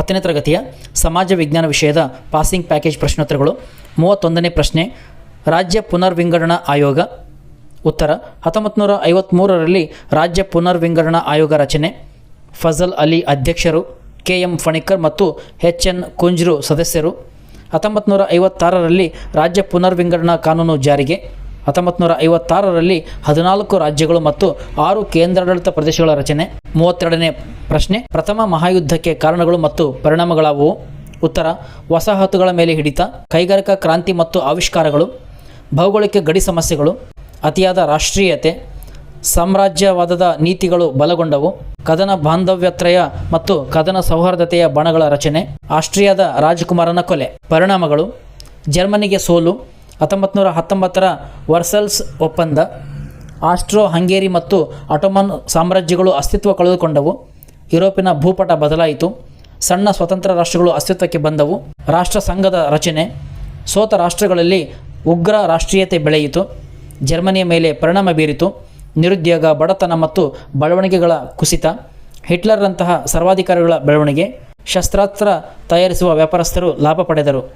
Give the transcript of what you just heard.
ಹತ್ತನೇ ತರಗತಿಯ ಸಮಾಜ ವಿಜ್ಞಾನ ವಿಷಯದ ಪಾಸಿಂಗ್ ಪ್ಯಾಕೇಜ್ ಪ್ರಶ್ನೋತ್ತರಗಳು. ಮೂವತ್ತೊಂದನೇ ಪ್ರಶ್ನೆ, ರಾಜ್ಯ ಪುನರ್ವಿಂಗಡಣಾ ಆಯೋಗ. ಉತ್ತರ ಹತ್ತೊಂಬತ್ತು ನೂರ ರಾಜ್ಯ ಪುನರ್ವಿಂಗಡಣಾ ಆಯೋಗ ರಚನೆ. ಫಜಲ್ ಅಲಿ ಅಧ್ಯಕ್ಷರು ಕೆ ಎಂ ಫಣಿಕರ್ ಮತ್ತು ಎಚ್ ಎನ್ ಕುಂಜ್ರು ಸದಸ್ಯರು. ಹತ್ತೊಂಬತ್ತು ನೂರ ಐವತ್ತಾರರಲ್ಲಿ ರಾಜ್ಯ ಪುನರ್ವಿಂಗಡಣಾ ಕಾನೂನು ಜಾರಿಗೆ. ಹತ್ತೊಂಬತ್ತು ನೂರ ಐವತ್ತಾರರಲ್ಲಿ ಹದಿನಾಲ್ಕು ರಾಜ್ಯಗಳು ಮತ್ತು ಆರು ಕೇಂದ್ರಾಡಳಿತ ಪ್ರದೇಶಗಳ ರಚನೆ. ಮೂವತ್ತೆರಡನೇ ಪ್ರಶ್ನೆ, ಪ್ರಥಮ ಮಹಾಯುದ್ಧಕ್ಕೆ ಕಾರಣಗಳು ಮತ್ತು ಪರಿಣಾಮಗಳಾವುವು? ಉತ್ತರ, ವಸಾಹತುಗಳ ಮೇಲೆ ಹಿಡಿತ, ಕೈಗಾರಿಕಾ ಕ್ರಾಂತಿ ಮತ್ತು ಆವಿಷ್ಕಾರಗಳು, ಭೌಗೋಳಿಕ ಗಡಿ ಸಮಸ್ಯೆಗಳು, ಅತಿಯಾದ ರಾಷ್ಟ್ರೀಯತೆ, ಸಾಮ್ರಾಜ್ಯವಾದದ ನೀತಿಗಳು ಬಲಗೊಂಡವು, ಕದನ ಬಾಂಧವ್ಯತ್ರಯ ಮತ್ತು ಕದನ ಸೌಹಾರ್ದತೆಯ ಬಣಗಳ ರಚನೆ ಆಸ್ಟ್ರಿಯಾದ ರಾಜಕುಮಾರನ ಕೊಲೆ, ಪರಿಣಾಮಗಳು, ಜರ್ಮನಿಗೆ ಸೋಲು ಹತ್ತೊಂಬತ್ತು ನೂರ ಹತ್ತೊಂಬತ್ತರ ವರ್ಸಲ್ಸ್ ಒಪ್ಪಂದ ಆಸ್ಟ್ರೋ ಹಂಗೇರಿ ಮತ್ತು ಅಟೋಮನ್ ಸಾಮ್ರಾಜ್ಯಗಳು ಅಸ್ತಿತ್ವ ಕಳೆದುಕೊಂಡವು ಯುರೋಪಿನ ಭೂಪಟ ಬದಲಾಯಿತು. ಸಣ್ಣ ಸ್ವತಂತ್ರ ರಾಷ್ಟ್ರಗಳು ಅಸ್ತಿತ್ವಕ್ಕೆ ಬಂದವು. ರಾಷ್ಟ್ರ ಸಂಘದ ರಚನೆ. ಸೋತ ರಾಷ್ಟ್ರಗಳಲ್ಲಿ ಉಗ್ರ ರಾಷ್ಟ್ರೀಯತೆ ಬೆಳೆಯಿತು. ಜರ್ಮನಿಯ ಮೇಲೆ ಪರಿಣಾಮ ಬೀರಿತು. ನಿರುದ್ಯೋಗ, ಬಡತನ ಮತ್ತು ಬೆಳವಣಿಗೆಗಳ ಕುಸಿತ. ಹಿಟ್ಲರ್ರಂತಹ ಸರ್ವಾಧಿಕಾರಿಗಳ ಬೆಳವಣಿಗೆ. ಶಸ್ತ್ರಾಸ್ತ್ರ ತಯಾರಿಸುವ ವ್ಯಾಪಾರಸ್ಥರು ಲಾಭ ಪಡೆದರು.